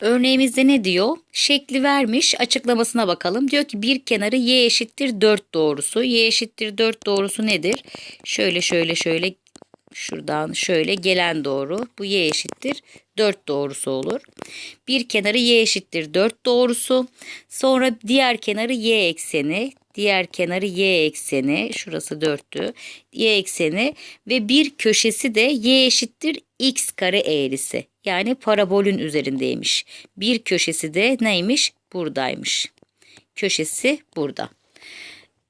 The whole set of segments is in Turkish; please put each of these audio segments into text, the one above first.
Örneğimizde ne diyor? Şekli vermiş açıklamasına bakalım. Diyor ki bir kenarı y eşittir 4 doğrusu. Y eşittir 4 doğrusu nedir? Şöyle şöyle şöyle şuradan şöyle gelen doğru. Bu y eşittir 4 doğrusu olur. Bir kenarı y eşittir 4 doğrusu. Sonra diğer kenarı y ekseni. Diğer kenarı y ekseni. Şurası 4'tü. Y ekseni ve bir köşesi de y eşittir x kare eğrisi. Yani parabolün üzerindeymiş. Bir köşesi de neymiş? Buradaymış. Köşesi burada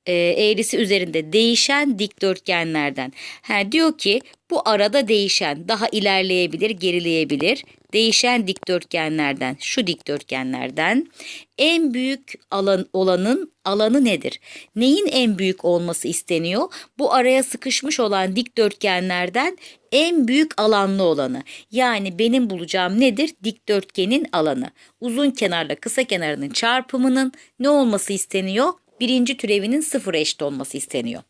e, eğrisi üzerinde değişen dikdörtgenlerden. Ha, diyor ki bu arada değişen daha ilerleyebilir, gerileyebilir. Değişen dikdörtgenlerden, şu dikdörtgenlerden en büyük alan olanın alanı nedir? Neyin en büyük olması isteniyor? Bu araya sıkışmış olan dikdörtgenlerden en büyük alanlı olanı. Yani benim bulacağım nedir? Dikdörtgenin alanı. Uzun kenarla kısa kenarının çarpımının ne olması isteniyor? Birinci türevinin sıfır eşit olması isteniyor.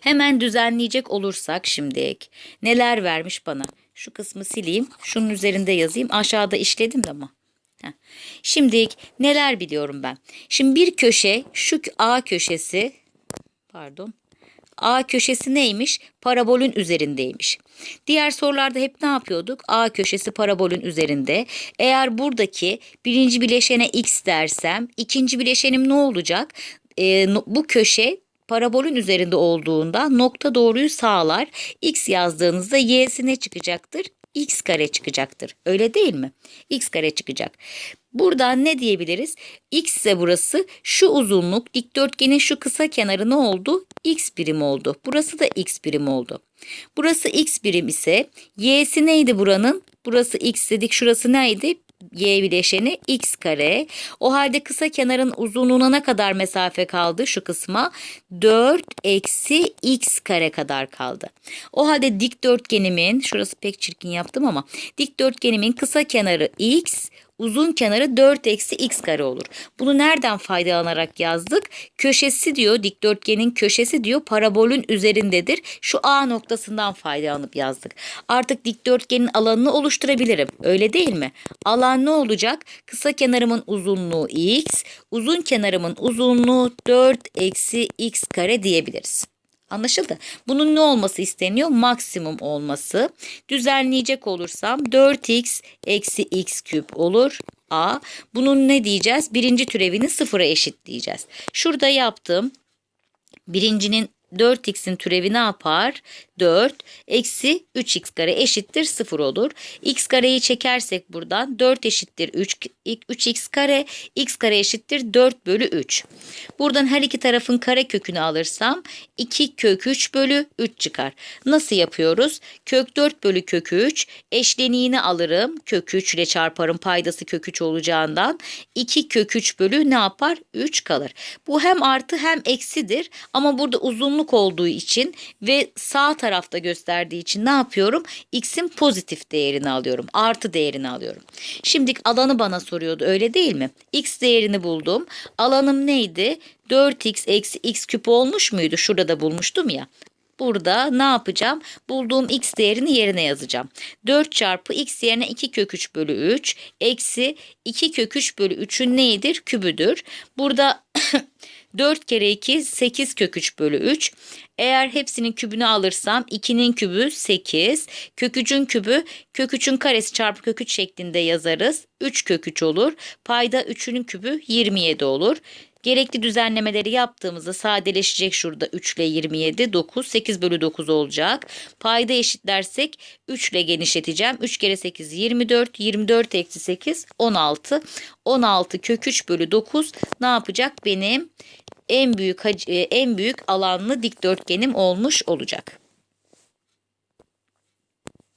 Hemen düzenleyecek olursak şimdi neler vermiş bana? Şu kısmı sileyim. Şunun üzerinde yazayım. Aşağıda işledim de ama. Heh. Şimdi neler biliyorum ben? Şimdi bir köşe şu A köşesi pardon A köşesi neymiş? Parabolün üzerindeymiş. Diğer sorularda hep ne yapıyorduk? A köşesi parabolün üzerinde. Eğer buradaki birinci bileşene x dersem ikinci bileşenim ne olacak? Ee, bu köşe parabolün üzerinde olduğunda nokta doğruyu sağlar. X yazdığınızda y'si ne çıkacaktır? x kare çıkacaktır. Öyle değil mi? x kare çıkacak. Buradan ne diyebiliriz? X ise burası şu uzunluk dikdörtgenin şu kısa kenarı ne oldu? X birim oldu. Burası da X birim oldu. Burası X birim ise Y'si neydi buranın? Burası X dedik. Şurası neydi? Y bileşeni x kare. O halde kısa kenarın uzunluğuna ne kadar mesafe kaldı şu kısma? 4 eksi x kare kadar kaldı. O halde dikdörtgenimin, şurası pek çirkin yaptım ama dikdörtgenimin kısa kenarı x, uzun kenarı 4 eksi x kare olur. Bunu nereden faydalanarak yazdık? Köşesi diyor dikdörtgenin köşesi diyor parabolün üzerindedir. Şu A noktasından faydalanıp yazdık. Artık dikdörtgenin alanını oluşturabilirim. Öyle değil mi? Alan ne olacak? Kısa kenarımın uzunluğu x, uzun kenarımın uzunluğu 4 eksi x kare diyebiliriz. Anlaşıldı. Bunun ne olması isteniyor? Maksimum olması. Düzenleyecek olursam 4x eksi x küp olur. A. Bunun ne diyeceğiz? Birinci türevini sıfıra eşitleyeceğiz. Şurada yaptım. Birincinin 4x'in türevi ne yapar? 4 eksi 3x kare eşittir 0 olur. x kareyi çekersek buradan 4 eşittir 3, 3x kare x kare eşittir 4 bölü 3. Buradan her iki tarafın kare kökünü alırsam 2 kök 3 bölü 3 çıkar. Nasıl yapıyoruz? Kök 4 bölü kök 3 eşleniğini alırım. Kök 3 ile çarparım paydası kök 3 olacağından 2 kök 3 bölü ne yapar? 3 kalır. Bu hem artı hem eksidir ama burada uzunluk olduğu için ve sağ tarafta gösterdiği için ne yapıyorum? X'in pozitif değerini alıyorum. Artı değerini alıyorum. Şimdi alanı bana soruyordu öyle değil mi? X değerini buldum. Alanım neydi? 4x eksi x küp olmuş muydu? Şurada da bulmuştum ya. Burada ne yapacağım? Bulduğum x değerini yerine yazacağım. 4 çarpı x yerine 2 kök 3 bölü 3 eksi 2 kök 3 bölü 3'ün neyidir? Kübüdür. Burada 4 kere 2 8 kök 3 bölü 3. Eğer hepsinin kübünü alırsam 2'nin kübü 8. Kök 3'ün kübü kök 3'ün karesi çarpı kök 3 şeklinde yazarız. 3 kök 3 olur. Payda 3'ünün kübü 27 olur. Gerekli düzenlemeleri yaptığımızda sadeleşecek şurada 3 ile 27 9 8 bölü 9 olacak. Payda eşitlersek 3 ile genişleteceğim. 3 kere 8 24 24 eksi 8 16 16 kök 3 bölü 9 ne yapacak benim en büyük en büyük alanlı dikdörtgenim olmuş olacak.